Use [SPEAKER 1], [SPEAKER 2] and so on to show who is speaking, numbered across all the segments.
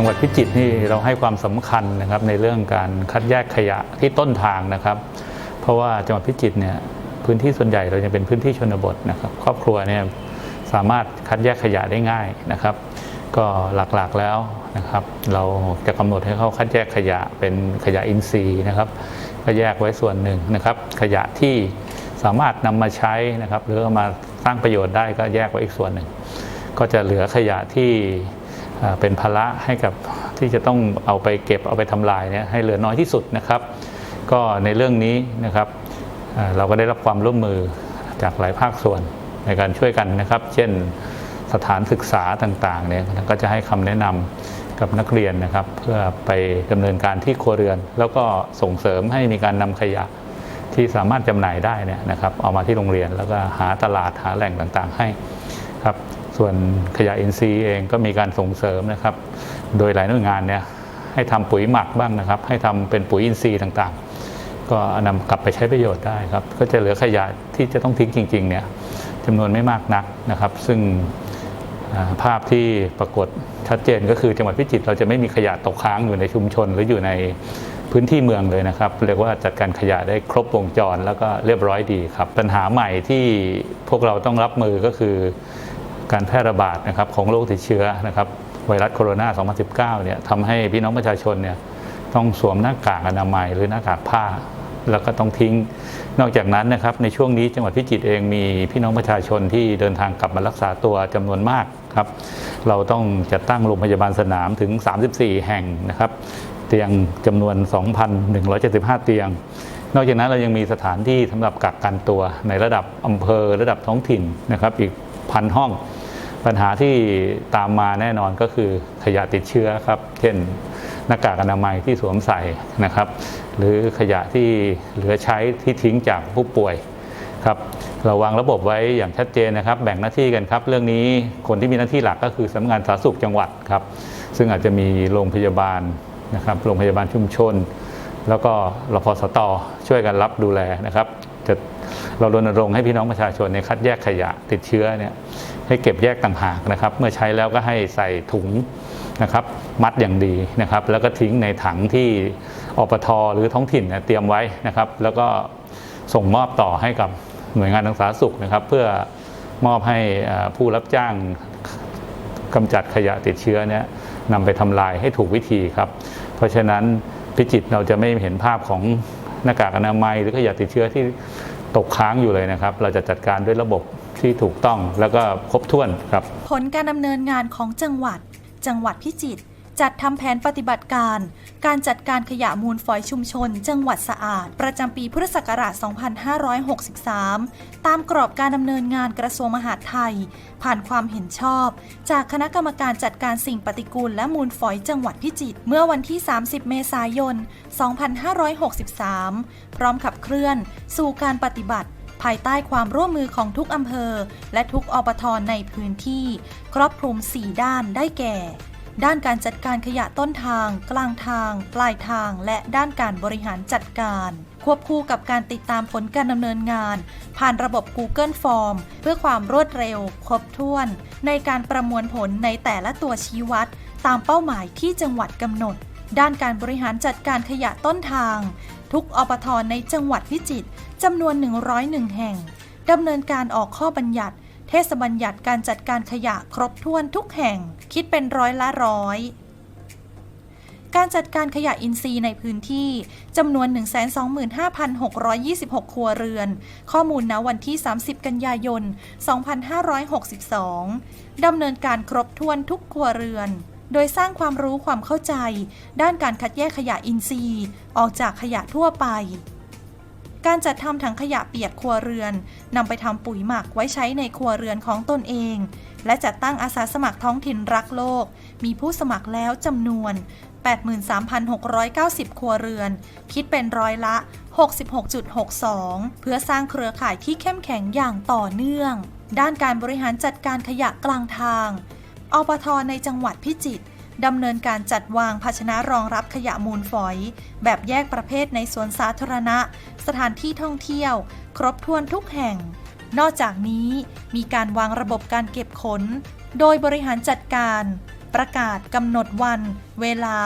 [SPEAKER 1] จังหวัดพิจิตรนี่เราให้ความสำคัญนะครับในเรื่องการคัดแยกขยะที่ต้นทางนะครับ เพราะว่าจังหวัดพิจิตรเนี่ยพื้นที่ส่วนใหญ่เราจะเป็นพื้นที่ชนบทนะครับครอบครัวเนี่ยสามารถคัดแยกขยะได้ง่ายนะครับ ก็หลักๆแล้วนะครับ เราจะกำหนดให้เขาคัดแยกขยะเป็นขยะอินทรีย์นะครับก็แยกไว้ส่วนหนึ่งนะครับ ขยะที่สามารถนำมาใช้นะครับ หรือมาสร้างประโยชน์ได้ก็แยกไว้อีกส่วนหนึ่ง ก็จะเหลือขยะที่ เป็นภาระให้กับที่จะต้องเอาไปเก็บเอาไปทำลายเนี่ยให้เหลือน้อยที่สุดนะครับ ก็ในเรื่องนี้นะครับเราก็ได้รับความร่วมมือจากหลายภาคส่วนในการช่วยกันนะครับ เช่นสถานศึกษาต่างๆเนี่ยก็จะให้คำแนะนำกับนักเรียนนะครับ เพื่อไปดำเนินการที่ครัวเรือน แล้วก็ส่งเสริมให้มีการนำขยะที่สามารถจำหน่ายได้เนี่ยนะครับ เอามาที่โรงเรียนแล้วก็หาตลาดหาแหล่งต่างๆ ให้ ส่วนขยะอินทรีย์เองก็มีการส่งเสริมนะครับ โดยหลายหน่วยงานเนี่ยให้ทำปุ๋ยหมักบ้างนะครับ ให้ทำเป็นปุ๋ยอินทรีย์ต่างๆ ก็นำกลับไปใช้ประโยชน์ได้ครับ ก็จะเหลือขยะที่จะต้องทิ้งจริงๆเนี่ยจำนวนไม่มากนักนะครับ ซึ่งภาพที่ปรากฏชัดเจนก็คือจังหวัดพิจิตรเราจะไม่มีขยะตกค้างอยู่ในชุมชนหรืออยู่ในพื้นที่เมืองเลยนะครับเรียกว่าจัดการขยะได้ครบวงจรแล้วก็เรียบร้อยดีครับ ปัญหาใหม่ที่พวกเราต้องรับมือก็คือ การแพร่ระบาดนะครับของโรคติดเชื้อนะครับไวรัสโคโรนา 2019 เนี่ยทำให้พี่น้องประชาชนเนี่ยต้องสวมหน้ากากอนามัยหรือหน้ากากผ้า แล้วก็ต้องทิ้ง นอกจากนั้นนะครับในช่วงนี้จังหวัดพิจิตรเองมีพี่น้องประชาชนที่เดินทางกลับมารักษาตัวจำนวนมากครับ เราต้องจัดตั้งโรงพยาบาลสนามถึง 34 แห่งนะครับ เตียงจำนวน 2,175 เตียง นอกจากนั้นเรายังมีสถานที่สำหรับกักกันตัวในระดับอำเภอระดับท้องถิ่นนะครับอีกพันห้อง ปัญหาที่ตามมาแน่นอนก็คือขยะติดเชื้อครับ เช่นหน้ากากอนามัยที่สวมใส่นะครับ หรือขยะที่เหลือใช้ที่ทิ้งจากผู้ป่วยครับเราวางระบบไว้อย่างชัดเจนนะครับ แบ่งหน้าที่กันครับ เรื่องนี้คนที่มีหน้าที่หลักก็คือสำนักงานสาธารณสุขจังหวัดครับ ซึ่งอาจจะมีโรงพยาบาลนะครับ โรงพยาบาลชุมชน แล้วก็รพสตช่วยกันรับดูแลนะครับจะเรารณรงค์ให้พี่น้องประชาชนเนี่ยคัดแยกขยะติดเชื้อเนี่ย ให้เก็บแยกต่างหากนะครับ เมื่อใช้แล้วก็ให้ใส่ถุงนะครับ มัดอย่างดีนะครับ แล้วก็ทิ้งในถังที่อปทหรือท้องถิ่นเตรียมไว้นะครับ แล้วก็ส่งมอบต่อให้กับหน่วยงานทางสาธารณสุขนะครับ เพื่อมอบให้ผู้รับจ้างกำจัดขยะติดเชื้อเนี่ยนำไปทำลายให้ถูกวิธีครับ เพราะฉะนั้นพิจิตเราจะไม่เห็นภาพของหน้ากากอนามัย หรือขยะติดเชื้อที่ตกค้างอยู่เลยนะครับ เราจะจัดการด้วยระบบ ที่ถูกต้องแล้วก็ครบถ้วนครับ
[SPEAKER 2] ผลการดำเนินงานของจังหวัด จังหวัดพิจิตรจัดทำแผนปฏิบัติการ การจัดการขยะมูลฝอยชุมชน จังหวัดสะอาด ประจำปีพุทธศักราช 2563 ตามกรอบการดำเนินงานกระทรวงมหาดไทย ผ่านความเห็นชอบ จากคณะกรรมการจัดการสิ่งปฏิกูลและมูลฝอยจังหวัดพิจิตรเมื่อวันที่ 30 เมษายน 2563 พร้อมขับเคลื่อน สู่การปฏิบัติ ภายใต้ความร่วมมือของทุกอำเภอ และทุกอบทอในพื้นที่ ครอบคลุม 4 ด้านได้แก่ ด้านการจัดการขยะต้นทาง กลางทาง ปลายทาง และด้านการบริหารจัดการ ควบคู่กับการติดตามผลการดำเนินงาน ผ่านระบบ Google Form เพื่อความรวดเร็ว ครบถ้วน ในการประมวลผลในแต่ละตัวชี้วัด ตามเป้าหมายที่จังหวัดกำหนด ด้านการบริหารจัดการขยะต้นทางทุกอบทในจังหวัดพิจิตร จำนวน 101 แห่งดำเนินการออกข้อบัญญัติ เทศบัญญัติการจัดการขยะครบถ้วนทุกแห่ง คิดเป็นร้อยละร้อยการจัดการขยะอินทรีย์ในพื้นที่จำนวน 125,626 ครัวเรือน ข้อมูลณวันที่ 30 กันยายน 2562 ดำเนินการครบถ้วนทุกครัวเรือน โดยสร้างความรู้ความเข้าใจ ด้านการคัดแยกขยะอินทรีย์ ออกจากขยะทั่วไป การจัดทำถังขยะเปียกครัวเรือนนำไปทำปุ๋ยหมักไว้ใช้ในครัวเรือนของตนเอง และจัดตั้งอาสาสมัครท้องถิ่นรักโลก มีผู้สมัครแล้วจำนวน 83,690 ครัวเรือน คิดเป็นร้อยละ 66.62 เพื่อสร้างเครือข่ายที่เข้มแข็งอย่างต่อเนื่อง ด้านการบริหารจัดการขยะกลางทาง อปทในจังหวัดพิจิตร ดำเนินการจัดวางภาชนะรองรับขยะมูลฝอย แบบแยกประเภทในสวนสาธารณะ สถานที่ท่องเที่ยว ครบถ้วนทุกแห่ง นอกจากนี้มีการวางระบบการเก็บขน โดยบริหารจัดการ ประกาศกำหนดวัน เวลา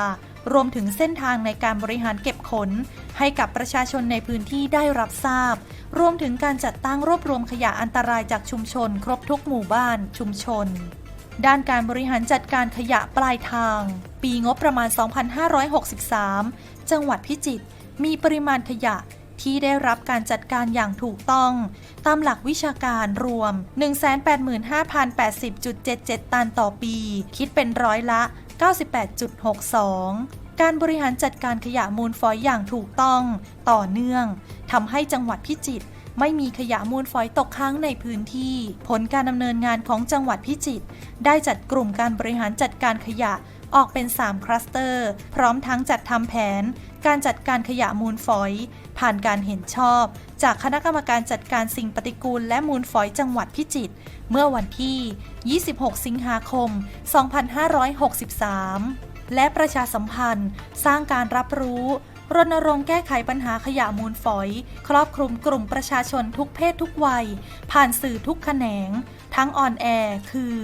[SPEAKER 2] รวมถึงเส้นทางในการบริหารเก็บขน ให้กับประชาชนในพื้นที่ได้รับทราบ รวมถึงการจัดตั้งรวบรวมขยะอันตรายจากชุมชน ครบทุกหมู่บ้านชุมชน ด้านการบริหารจัดการขยะปลายทาง ปีงบประมาณ 2563 จังหวัดพิจิตรมีปริมาณขยะที่ได้รับการจัดการอย่างถูกต้อง ตามหลักวิชาการรวม 185,080.77 ตันต่อปี คิดเป็นร้อยละ 98.62การบริหารจัดการขยะมูลฝอยอย่างถูกต้อง ต่อเนื่องทำให้จังหวัดพิจิตร ไม่มีขยะมูลฝอยตกค้างในพื้นที่ ผลการดำเนินงานของจังหวัดพิจิตรได้จัดกลุ่มการบริหารจัดการขยะออกเป็น 3 คลัสเตอร์ พร้อมทั้งจัดทำแผน การจัดการขยะมูลฝอย ผ่านการเห็นชอบ จากคณะกรรมการจัดการสิ่งปฏิกูลและมูลฝอยจังหวัดพิจิตรเมื่อวันที่ 26 สิงหาคม 2563 และประชาสัมพันธ์ สร้างการรับรู้ รณรงค์แก้ไขปัญหาขยะมูลฝอย ครอบคลุมกลุ่มประชาชนทุกเพศทุกวัย ผ่านสื่อทุกแขนง ทั้งออนแอร์คือ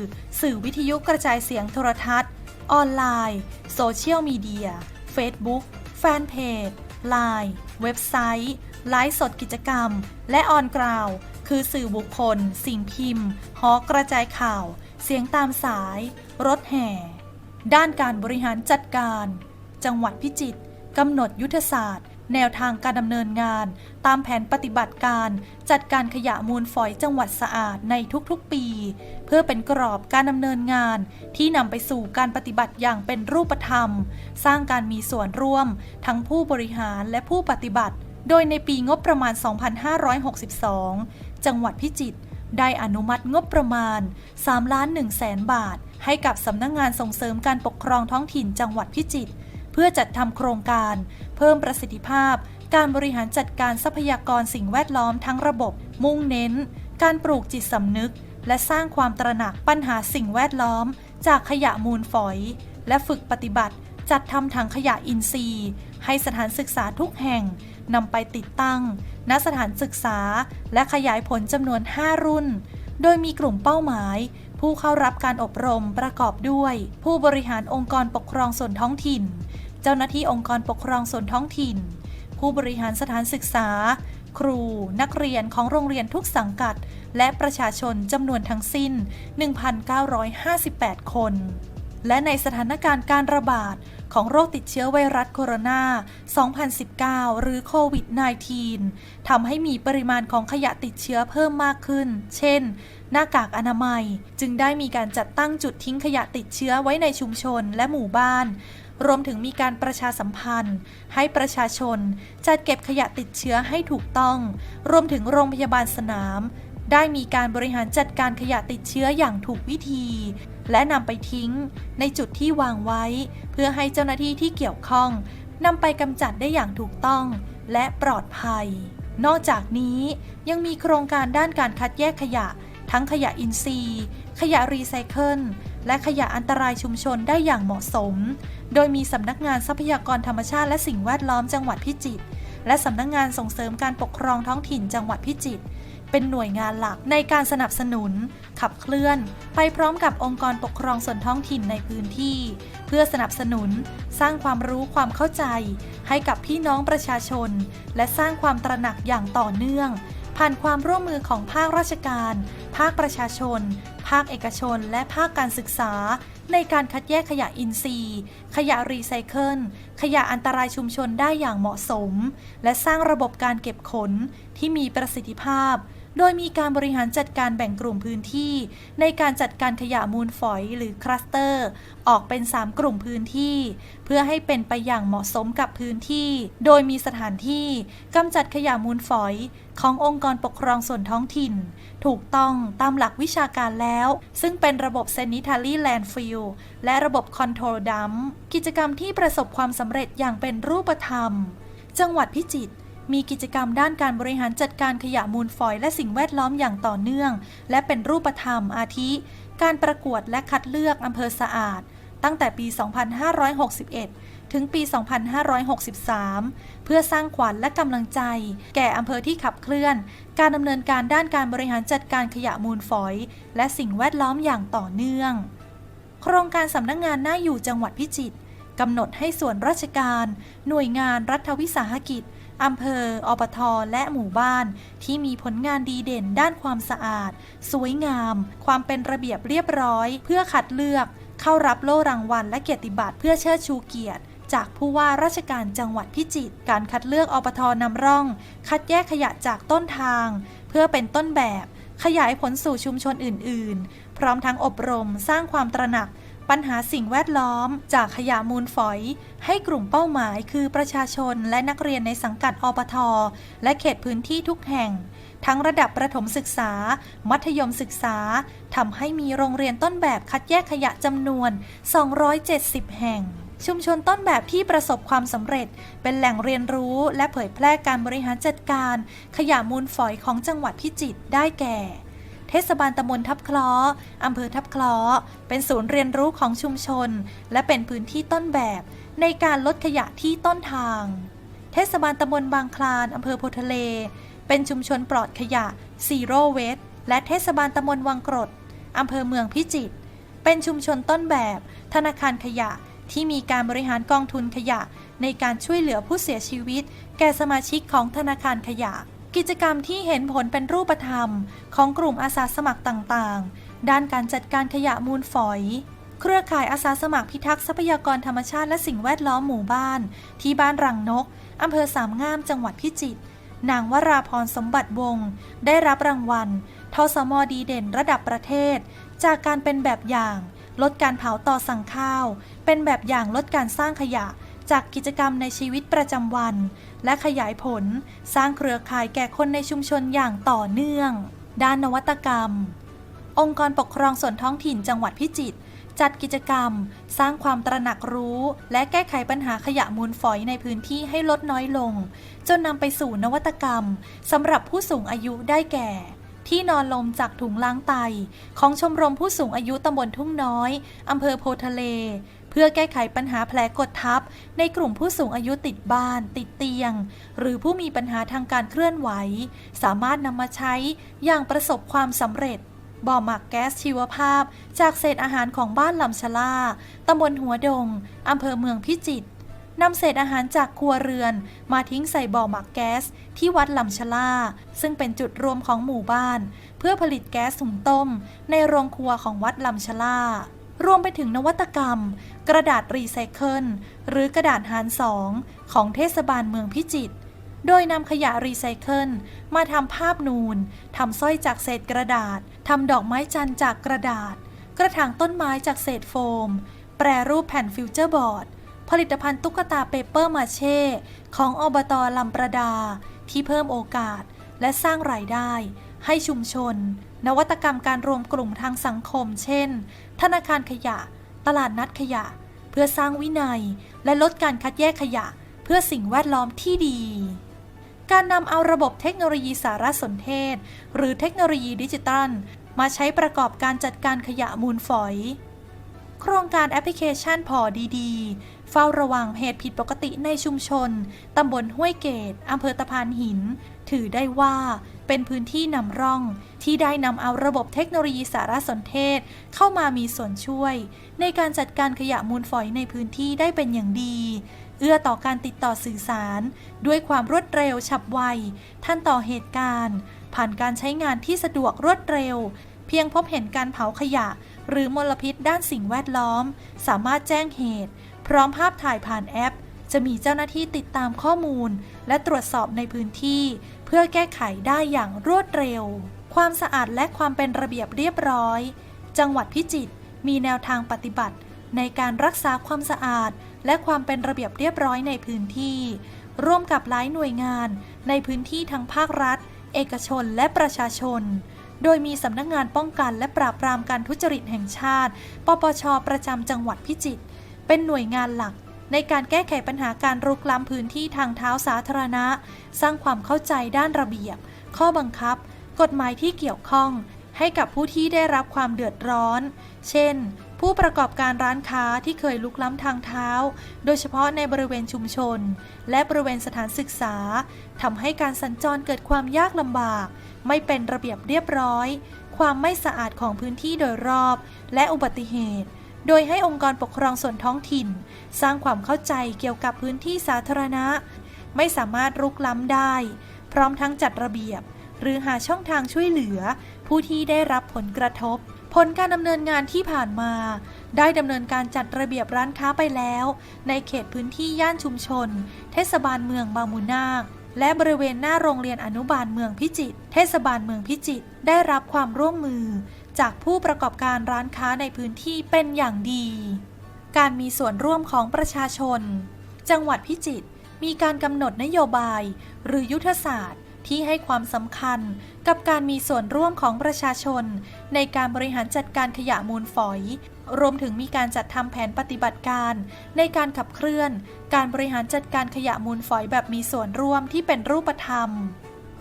[SPEAKER 2] สื่อวิทยุกระจายเสียงโทรทัศน์ ออนไลน์ โซเชียลมีเดีย Facebook แฟนเพจ Line เว็บไซต์ ไลฟ์สดกิจกรรม และออนกราวคือสื่อบุคคล สิ่งพิมพ์ หอกระจายข่าว เสียงตามสาย รถแห่ ด้านการบริหารจัดการ จังหวัดพิจิตร กำหนดยุทธศาสตร์ แนวทางการดำเนินงาน ตามแผนปฏิบัติการ จัดการขยะมูลฝอยจังหวัดสะอาดในทุกๆปี เพื่อเป็นกรอบการดำเนินงาน ที่นำไปสู่การปฏิบัติอย่างเป็นรูปธรรม สร้างการมีส่วนร่วม ทั้งผู้บริหารและผู้ปฏิบัติ โดยในปีงบประมาณ 2562 จังหวัดพิจิตรได้อนุมัติงบประมาณ 3 ล้าน1แสนบาท ให้กับสำนักงงานส่งเสริมการปกครองท้องถิ่นจังหวัดพิจิตร เพื่อจัดทำโครงการ เพิ่มประสิทธิภาพ การบริหารจัดการทรัพยากรสิ่งแวดล้อมทั้งระบบ มุ่งเน้น การปลูกจิตสำนึก และสร้างความตระหนักปัญหาสิ่งแวดล้อม จากขยะมูลฝอย และฝึกปฏิบัติ จัดทำถังขยะอินทรีย์ ให้สถานศึกษาทุกแห่งนำไปติดตั้ง ณ สถานศึกษา และขยายผลจำนวน 5 รุ่น โดยมีกลุ่มเป้าหมาย ผู้เข้ารับการอบรมประกอบด้วย ผู้บริหารองค์กรปกครองส่วนท้องถิ่น เจ้าหน้าที่องค์กรปกครองส่วนท้องถิ่น ผู้บริหารสถานศึกษา ครู นักเรียนของโรงเรียนทุกสังกัด และประชาชนจำนวนทั้งสิ้น 1,958 คน และในสถานการณ์การระบาดของโรคติดเชื้อไวรัสโคโรนา 2019 หรือโควิด -19 ทำให้มีปริมาณของขยะติดเชื้อเพิ่มมากขึ้น เช่น หน้ากากอนามัย จึงได้มีการจัดตั้งจุดทิ้งขยะติดเชื้อไว้ในชุมชนและหมู่บ้าน รวมถึงมีการประชาสัมพันธ์ ให้ประชาชน จัดเก็บขยะติดเชื้อให้ถูกต้อง รวมถึงโรงพยาบาลสนาม ได้มีการบริหารจัดการขยะติดเชื้ออย่างถูกวิธี และนำไปทิ้ง ในจุดที่วางไว้ เพื่อให้เจ้าหน้าที่ที่เกี่ยวข้องนำไปกำจัดได้อย่างถูกต้อง และปลอดภัย นอกจากนี้ยังมีโครงการด้านการคัดแยกขยะ ทั้งขยะอินทรีย์ ขยะรีไซเคิล และขยะอันตรายชุมชนได้อย่างเหมาะสม โดยมีสำนักงานทรัพยากรธรรมชาติและสิ่งแวดล้อมจังหวัดพิจิตร และสำนักงานส่งเสริมการปกครองท้องถิ่นจังหวัดพิจิตร เป็นหน่วยงานหลักในการสนับสนุน ขับเคลื่อน ไปพร้อมกับองค์กรปกครองส่วนท้องถิ่นในพื้นที่ เพื่อสนับสนุน สร้างความรู้ความเข้าใจ ให้กับพี่น้องประชาชน และสร้างความตระหนักอย่างต่อเนื่อง ผ่านความร่วมมือของภาคราชการ ภาคประชาชน ภาคเอกชน และภาคการศึกษา ในการคัดแยกขยะอินทรีย์ ขยะรีไซเคิล ขยะอันตรายชุมชนได้อย่างเหมาะสม และสร้างระบบการเก็บขนที่มีประสิทธิภาพ โดยมีการบริหารจัดการแบ่งกลุ่มพื้นที่ ในการจัดการขยะมูลฝอยหรือคลัสเตอร์ ออกเป็น 3 กลุ่มพื้นที่ เพื่อให้เป็นไปอย่างเหมาะสมกับพื้นที่ โดยมีสถานที่กำจัดขยะมูลฝอยขององค์กรปกครองส่วนท้องถิ่น ถูกต้องตามหลักวิชาการแล้ว ซึ่งเป็นระบบ Sanitary Landfill และระบบ Control Dump กิจกรรมที่ประสบความสำเร็จอย่างเป็นรูปธรรม จังหวัดพิจิตร มีกิจกรรมด้านการบริหารจัดการขยะมูลฝอยและสิ่งแวดล้อมอย่างต่อเนื่อง และเป็นรูปธรรมอาทิ การประกวดและคัดเลือกอำเภอสะอาด ตั้งแต่ปี 2561 ถึงปี 2563 เพื่อสร้างขวัญและกำลังใจ แก่อำเภอที่ขับเคลื่อน การดำเนินการด้านการบริหารจัดการขยะมูลฝอย และสิ่งแวดล้อมอย่างต่อเนื่อง โครงการสำนักงงานหน่าอยู่จังหวัดพิจิตรกำหนดให้ส่วนราชการ หน่วยงานรัฐวิสาหกิจ อำเภออปทและหมู่บ้าน ที่มีผลงานดีเด่นด้านความสะอาด สวยงาม ความเป็นระเบียบเรียบร้อย เพื่อคัดเลือก เข้ารับโล่รางวัลและเกียรติบัตรเพื่อเชิดชูเกียรติจากผู้ว่าราชการจังหวัดพิจิตร การคัดเลือกอปทนำร่อง คัดแยกขยะจากต้นทาง เพื่อเป็นต้นแบบ ขยายผลสู่ชุมชนอื่น ๆ พร้อมทั้งอบรมสร้างความตระหนัก ปัญหาสิ่งแวดล้อม จากขยะมูลฝอย ให้กลุ่มเป้าหมายคือประชาชนและนักเรียนในสังกัดอปท และเขตพื้นที่ทุกแห่ง ทั้งระดับประถมศึกษา มัธยมศึกษาทำให้มีโรงเรียนต้นแบบคัดแยกขยะจำนวน 270 แห่งชุมชนต้นแบบที่ประสบความสำเร็จ เป็นแหล่งเรียนรู้และเผยแพร่การบริหารจัดการ ขยะมูลฝอยของจังหวัดพิจิตรได้แก่ เทศบาลตำบลทับคล้ออำเภอทับคล้อ เป็นศูนย์เรียนรู้ของชุมชน และเป็นพื้นที่ต้นแบบในการลดขยะที่ต้นทาง เทศบาลตำบลบางคลานอำเภอโพทะเล เป็นชุมชนปลอดขยะซีโร่เวสและเทศบาลตำบลวังกรดอำเภอเมืองพิจิตร เป็นชุมชนต้นแบบ ธนาคารขยะที่มีการบริหารกองทุนขยะ ในการช่วยเหลือผู้เสียชีวิต แก่สมาชิกของธนาคารขยะ กิจกรรมที่เห็นผลเป็นรูปธรรม ของกลุ่มอาสาสมัครต่างๆ ด้านการจัดการขยะมูลฝอย เครือข่ายอาสาสมัครพิทักษ์ทรัพยากรธรรมชาติและสิ่งแวดล้อมหมู่บ้าน ที่บ้านรังนกอำเภอสามงามจังหวัดพิจิตรนางวราพรสมบัติวงศ์ได้รับรางวัลทสมดีเด่นระดับประเทศ จากการเป็นแบบอย่าง ลดการเผาต่อสั่งข้าว เป็นแบบอย่างลดการสร้างขยะ จากกิจกรรมในชีวิตประจำวัน และขยายผลสร้างเครือข่ายแก่คนในชุมชนอย่างต่อเนื่อง ด้านนวัตกรรม องค์กรปกครองส่วนท้องถิ่นจังหวัดพิจิตรจัดกิจกรรม สร้างความตระหนักรู้ และแก้ไขปัญหาขยะมูลฝอยในพื้นที่ให้ลดน้อยลง จนนำไปสู่นวัตกรรมสำหรับผู้สูงอายุได้แก่ ที่นอนลมจากถุงล้างไต ของชมรมผู้สูงอายุตำบลทุ่งน้อยอำเภอโพทะเล เพื่อแก้ไขปัญหาแผลกดทับ ในกลุ่มผู้สูงอายุติดบ้าน ติดเตียง หรือผู้มีปัญหาทางการเคลื่อนไหว สามารถนำมาใช้อย่างประสบความสำเร็จบ่อหมักแก๊สชีวภาพ จากเศษอาหารของบ้านลำชะลาตำบลหัวดงอำเภอเมืองพิจิตร นำเศษอาหารจากครัวเรือน มาทิ้งใส่บ่อหมักแก๊ส ที่วัดลำชะลาซึ่งเป็นจุดรวมของหมู่บ้าน เพื่อผลิตแก๊สถุงต้ม ในโรงครัวของวัดลำชะลารวมไปถึงนวัตกรรม กระดาษรีไซเคิลหรือกระดาษหารสองของเทศบาลเมืองพิจิตรโดยนำขยะรีไซเคิลมาทำภาพนูนทำสร้อยจากเศษกระดาษทำดอกไม้จันทร์จากกระดาษ กระถางต้นไม้จากเศษโฟม แปรรูปแผ่นฟิวเจอร์บอร์ด ผลิตภัณฑ์ตุ๊กตาเปเปอร์มาเช่ ของอบตลำประดา ที่เพิ่มโอกาสและสร้างรายได้ ให้ชุมชน นวัตกรรมการรวมกลุ่มทางสังคม เช่น ธนาคารขยะ ตลาดนัดขยะ เพื่อสร้างวินัย และลดการคัดแยกขยะ เพื่อสิ่งแวดล้อมที่ดี การนำเอาระบบเทคโนโลยีสารสนเทศ หรือเทคโนโลยีดิจิตัล มาใช้ประกอบการจัดการขยะมูลฝอย โครงการแอปพลิเคชันพอดีๆ เฝ้าระวังเหตุผิดปกติในชุมชน ตำบลห้วยเกตอำเภอตะพานหิน ถือได้ว่าเป็นพื้นที่นำร่อง ที่ได้นำเอาระบบเทคโนโลยีสารสนเทศ เข้ามามีส่วนช่วย ในการจัดการขยะมูลฝอยในพื้นที่ได้เป็นอย่างดี เอื้อต่อการติดต่อสื่อสาร ด้วยความรวดเร็วฉับไวท่านต่อเหตุการณ์ ผ่านการใช้งานที่สะดวกรวดเร็ว เพียงพบเห็นการเผาขยะ หรือมลพิษด้านสิ่งแวดล้อม สามารถแจ้งเหตุ พร้อมภาพถ่ายผ่านแอป จะมีเจ้าหน้าที่ติดตามข้อมูล และตรวจสอบในพื้นที่ เพื่อแก้ไขได้อย่างรวดเร็ว ความสะอาดและความเป็นระเบียบเรียบร้อย จังหวัดพิจิตรมีแนวทางปฏิบัติ ในการรักษาความสะอาด และความเป็นระเบียบเรียบร้อยในพื้นที่ ร่วมกับหลายหน่วยงาน ในพื้นที่ทั้งภาครัฐ เอกชนและประชาชน โดยมีสำนักงงานป้องกันและปราบปรามการทุจริตแห่งชาติ ปปช ประจำจังหวัดพิจิตร เป็นหน่วยงานหลักในการแก้ไขปัญหาการรุกล้ำพื้นที่ทางเท้าสาธารณะ สร้างความเข้าใจด้านระเบียบ ข้อบังคับ กฎหมายที่เกี่ยวข้อง ให้กับผู้ที่ได้รับความเดือดร้อน เช่น ผู้ประกอบการร้านค้าที่เคยลุกล้ำทางเท้า โดยเฉพาะในบริเวณชุมชน และบริเวณสถานศึกษาทำให้การสัญจรเกิดความยากลำบาก ไม่เป็นระเบียบเรียบร้อย ความไม่สะอาดของพื้นที่โดยรอบ และอุบัติเหตุ โดยให้องค์กรปกครองส่วนท้องถิ่น สร้างความเข้าใจเกี่ยวกับพื้นที่สาธารณะ ไม่สามารถรุกล้ำได้ พร้อมทั้งจัดระเบียบ หรือหาช่องทางช่วยเหลือ ผู้ที่ได้รับผลกระทบ ผลการดำเนินงานที่ผ่านมา ได้ดำเนินการจัดระเบียบร้านค้าไปแล้ว ในเขตพื้นที่ย่านชุมชน เทศบาลเมืองบางมูนาคและบริเวณหน้าโรงเรียนอนุบาลเมืองพิจิตรเทศบาลเมืองพิจิตรได้รับความร่วมมือ จากผู้ประกอบการร้านค้าในพื้นที่เป็นอย่างดี การมีส่วนร่วมของประชาชน จังหวัดพิจิตรมีการกำหนดนโยบาย หรือยุทธศาสตร์ ที่ให้ความสำคัญกับการมีส่วนร่วมของประชาชน ในการบริหารจัดการขยะมูลฝอย รวมถึงมีการจัดทำแผนปฏิบัติการ ในการขับเคลื่อน การบริหารจัดการขยะมูลฝอยแบบมีส่วนร่วมที่เป็นรูปธรรม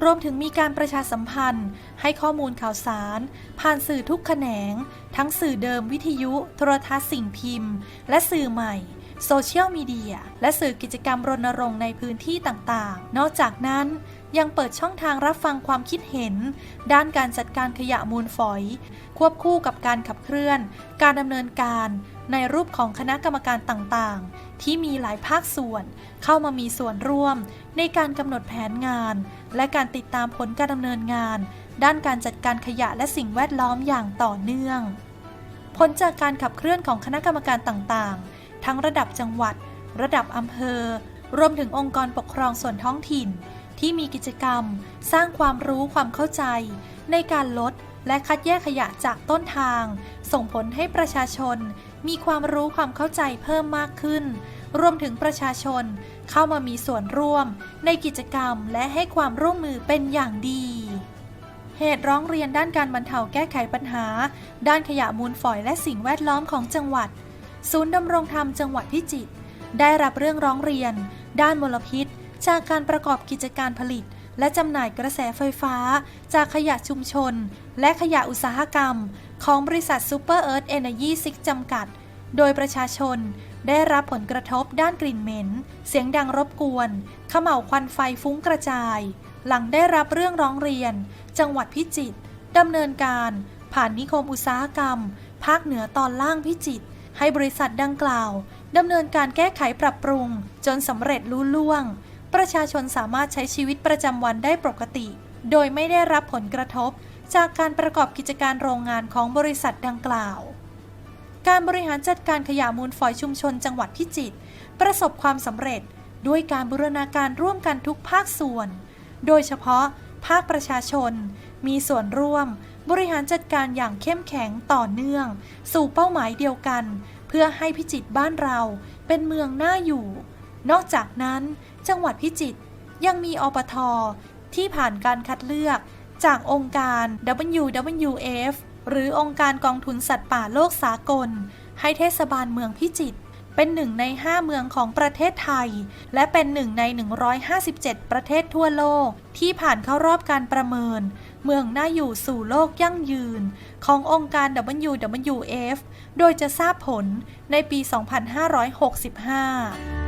[SPEAKER 2] รวมถึงมีการประชาสัมพันธ์ ให้ข้อมูลข่าวสาร ผ่านสื่อทุกแขนง ทั้งสื่อเดิมวิทยุ โทรทัศน์สิ่งพิมพ์ และสื่อใหม่โซเชียลมีเดียและสื่อกิจกรรมรณรงค์ในพื้นที่ต่างๆ นอกจากนั้น ยังเปิดช่องทางรับฟังความคิดเห็น ด้านการจัดการขยะมูลฝอย ควบคู่กับการขับเคลื่อน การดำเนินการ ในรูปของคณะกรรมการต่างๆ ที่มีหลายภาคส่วน เข้ามามีส่วนร่วม ในการกำหนดแผนงาน และการติดตามผลการดำเนินงาน ด้านการจัดการขยะและสิ่งแวดล้อมอย่างต่อเนื่อง ผลจากการขับเคลื่อนของคณะกรรมการต่างๆ ทั้งระดับจังหวัด ระดับอำเภอ รวมถึงองค์กรปกครองส่วนท้องถิ่น ที่มีกิจกรรม สร้างความรู้ความเข้าใจ ในการลดและคัดแยกขยะจากต้นทาง ส่งผลให้ประชาชน มีความรู้ความเข้าใจเพิ่มมากขึ้น รวมถึงประชาชน เข้ามามีส่วนร่วม ในกิจกรรมและให้ความร่วมมือเป็นอย่างดีเหตุร้องเรียนด้านการบรรเทาแก้ไขปัญหา ด้านขยะมูลฝอยและสิ่งแวดล้อมของจังหวัด ศูนย์ดำรงธรรมจังหวัดพิจิตรได้รับเรื่องร้องเรียน ด้านมลพิษ จากการประกอบกิจการผลิต และจำหน่ายกระแสไฟฟ้า จากขยะชุมชน และขยะอุตสาหกรรม ของบริษัทซูเปอร์เอิร์ธเอเนจีซิกจำกัด โดยประชาชนได้รับผลกระทบด้านกลิ่นเหม็น เสียงดังรบกวนขม่าวควันไฟฟุ้งกระจาย หลังได้รับเรื่องร้องเรียน จังหวัดพิจิตรดำเนินการ ผ่านนิคมอุตสาหกรรม ภาคเหนือตอนล่างพิจิตรให้บริษัทดังกล่าวดำเนินการแก้ไขปรับปรุง จนสำเร็จลุล่วง ประชาชนสามารถใช้ชีวิตประจำวันได้ปกติ โดยไม่ได้รับผลกระทบ จากการประกอบกิจการโรงงานของบริษัทดังกล่าว การบริหารจัดการขยะมูลฝอยชุมชนจังหวัดพิจิตรประสบความสำเร็จด้วยการบูรณาการร่วมกันทุกภาคส่วน โดยเฉพาะภาคประชาชน มีส่วนร่วม บริหารจัดการอย่างเข้มแข็งต่อเนื่อง สู่เป้าหมายเดียวกัน เพื่อให้พิจิตรบ้านเราเป็นเมืองน่าอยู่ นอกจากนั้น จังหวัดพิจิตรยังมีอปท ที่ผ่านการคัดเลือก จากองค์การ WWF หรือองค์การกองทุนสัตว์ป่าโลกสากล ให้เทศบาลเมืองพิจิตรเป็นหนึ่งใน 5 เมืองของประเทศไทย และเป็นหนึ่งใน 157 ประเทศทั่วโลก ที่ผ่านเข้ารอบการประเมิน เมืองน่าอยู่สู่โลกยั่งยืน ขององค์การ WWF โดยจะทราบผลในปี 2565